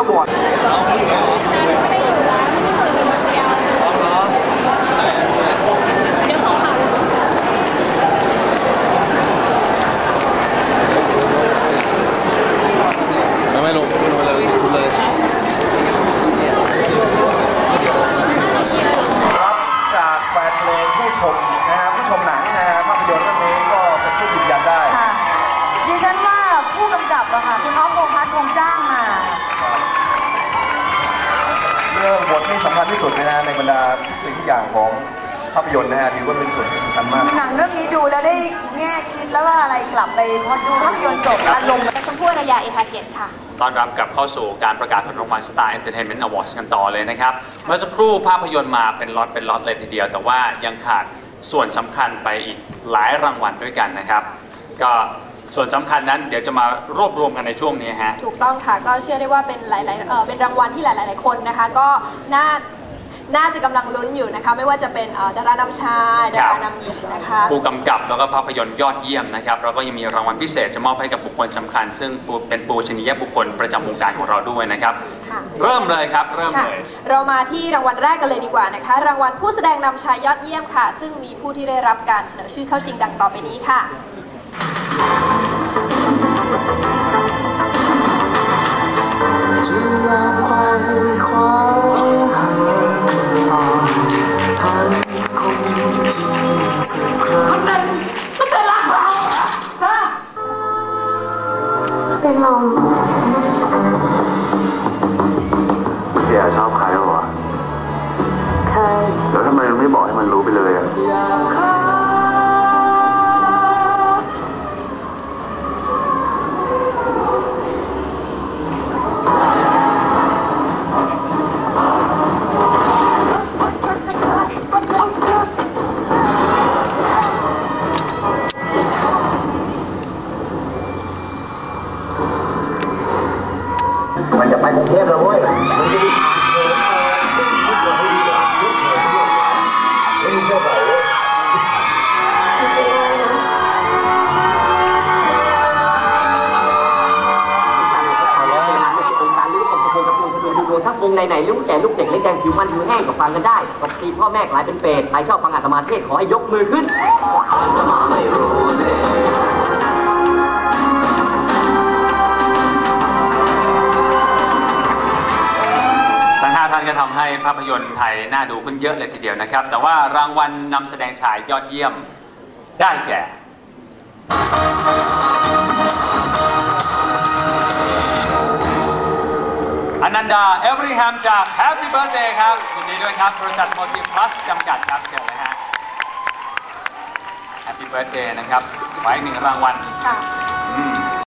อวอร์ดไม่ไม่ลงเลยเลยรับจากแฟนเพลงผู้ชมนะฮะผู้ชมหนังนะฮะภาพยนตร์เรื่องนี้ก็เป็นผู้ยืนยันได้ ค่ะดิฉันว่าผู้กำกับอะค่ะ คุณอ๊อฟพงษ์พัฒน์คงจ้างมา เรื่องบทนี่สำคัญที่สุดนะฮะในบรรดาทุกสิ่งทุกอย่างของภาพยนตร์นะฮะถือว่าเป็นส่วนที่สำคัญมาก หนังเรื่องนี้ดูแล้วได้แง่คิดแล้วว่าอะไรกลับไปพอดูภาพยนตร์จบอารมณ์ชมพู่อารยาเอฮาเกตค่ะต้อนรับกลับเข้าสู่การประกาศผลรางวัล Star Entertainment Awards กันต่อเลยนะครับ เมื่อสักครู่ภาพยนตร์มาเป็นล็อตเป็นล็อตเลยทีเดียว แต่ว่ายังขาดส่วนสำคัญไปอีกหลายรางวัลด้วยกันนะครับ ก็ ส่วนสำคัญนั้นเดี๋ยวจะมารวบรวมกันในช่วงนี้ฮะ ถูกต้องค่ะ ก็เชื่อได้ว่าเป็นหลายๆเอ่อเป็นรางวัลที่หลายๆคนนะคะ ก็น่าน่าจะกำลังลุ้นอยู่นะคะ ไม่ว่าจะเป็นเอ่อดารานำชายดารานำหญิงนะคะ ผู้กำกับแล้วก็ภาพยนตร์ยอดเยี่ยมนะครับแล้วก็ยังมีรางวัลพิเศษจะมอบให้กับบุคคลสำคัญ ซึ่งเป็นปูชนียบุคคลประจำวงการของเราด้วยนะครับ ค่ะ เริ่มเลยครับ เริ่มค่ะเลย เรามาที่รางวัลแรกกันเลยดีกว่านะคะ รางวัลผู้แสดงนำชายยอดเยี่ยมค่ะ ซึ่งมีผู้ที่ได้รับการเสนอชื่อเข้าชิงดังต่อไปนี้ค่ะ จึงยามไขว้คว้าหาคำตอบทั้คงจริงสักครั้งมันเมเป็นรัชอบใครหรอเคยแล้วทำไมไม่บอกให้มันรู้ไปเลยอะ เลยไม่มีเสื้อใส่เว้ยแล้วเป็นงานไม่ใช่องค์การหรือองค์กรกระทรวงทะเบียนดูดวงทั้งวงในไหนลูกแก่ลูกเด็กเล็กแดงผิวมันผิวแห้งก็ฟังกันได้ตบตีพ่อแม่กลายเป็นเปรตใครชอบฟังอาตมาเทศขอให้ยกมือขึ้นทั้ง ให้ภาพยนตร์ไทยน่าดูขึ้นเยอะเลยทีเดียวนะครับ แต่ว่ารางวัลนำแสดงชายยอดเยี่ยมได้แก่อนันดาเอเวอริแฮมจาก Happy Birthday ครับยินดีด้วยครับบริษัท Multi Plus จำกัดครับเชิญเลยฮะ Happy Birthday นะครับไว้หนึ่งรางวัลค่ะ